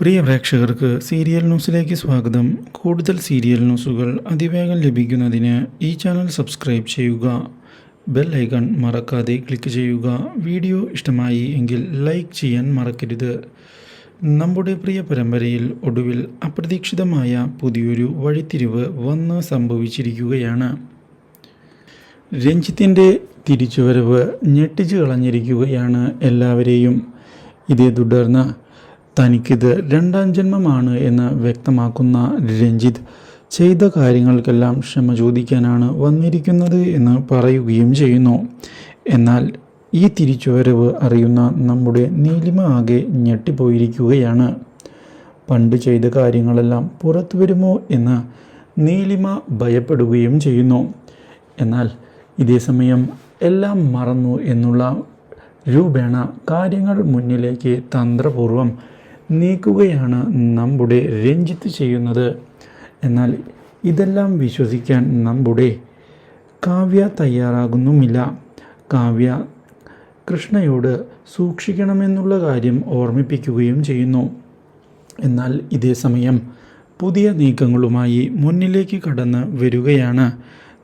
പ്രിയ പ്രേക്ഷകർക്ക് സീരിയൽ ന്യൂസിലേക്ക് സ്വാഗതം. കൂടുതൽ സീരിയൽ ന്യൂസുകൾ അതിവേഗം ലഭിക്കുന്നതിന് ഈ ചാനൽ സബ്സ്ക്രൈബ് ചെയ്യുക. ബെൽ ഐക്കൺ മറക്കാതെ ക്ലിക്ക് ചെയ്യുക. വീഡിയോ ഇഷ്ടമായി എങ്കിൽ ലൈക്ക് ചെയ്യാൻ മറക്കരുത്. നമ്മുടെ പ്രിയ പരമ്പരയിൽ ഒടുവിൽ അപ്രതീക്ഷിതമായ പുതിയൊരു വഴിത്തിരിവ് വന്ന് സംഭവിച്ചിരിക്കുകയാണ്. രഞ്ജിത്തിന്റെ തിരിച്ചുവരവ് ഞെട്ടിച്ചു കളഞ്ഞിരിക്കുകയാണ് എല്ലാവരെയും. ഇതേ തുടർന്ന് തനിക്കിത് രണ്ടാം ജന്മമാണ് എന്ന് വ്യക്തമാക്കുന്ന രഞ്ജിത് ചെയ്ത കാര്യങ്ങൾക്കെല്ലാം ക്ഷമ ചോദിക്കാനാണ് വന്നിരിക്കുന്നത് എന്ന് പറയുകയും ചെയ്യുന്നു. എന്നാൽ ഈ തിരിച്ചുവരവ് അറിയുന്ന നമ്മുടെ നീലിമ ആകെ ഞെട്ടിപ്പോയിരിക്കുകയാണ്. പണ്ട് ചെയ്ത കാര്യങ്ങളെല്ലാം പുറത്തു വരുമോ എന്ന് നീലിമ ഭയപ്പെടുകയും ചെയ്യുന്നു. എന്നാൽ ഇതേ സമയം എല്ലാം മറന്നു എന്നുള്ള രൂപേണ കാര്യങ്ങൾ മുന്നിലേക്ക് തന്ത്രപൂർവം നീക്കുകയാണ് നമ്മുടെ രഞ്ജിത്ത് ചെയ്യുന്നത്. എന്നാൽ ഇതെല്ലാം വിശ്വസിക്കാൻ നമ്മുടെ കാവ്യ തയ്യാറാകുന്നുമില്ല. കാവ്യ കൃഷ്ണയോട് സൂക്ഷിക്കണമെന്നുള്ള കാര്യം ഓർമ്മിപ്പിക്കുകയും ചെയ്യുന്നു. എന്നാൽ ഇതേ സമയം പുതിയ നീക്കങ്ങളുമായി മുന്നിലേക്ക് കടന്ന് വരികയാണ്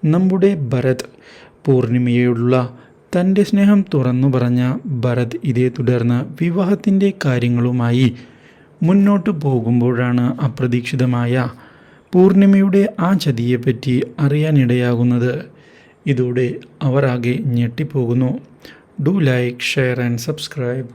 നമ്മുടെ ഭരത്. പൂർണിമയോടുള്ള തന്റെ സ്നേഹം തുറന്നു പറഞ്ഞ ഭരത് ഇതേ തുടർന്ന് വിവാഹത്തിന്റെ കാര്യങ്ങളുമായി മുന്നോട്ട് പോകുമ്പോഴാണ് അപ്രതീക്ഷിതമായ പൂർണിമയുടെ ആ ചതിയെപ്പറ്റി അറിയാനിടയാകുന്നത്. ഇതോടെ അവർ ആകെ ഞെട്ടിപ്പോകുന്നു. Do like share and subscribe.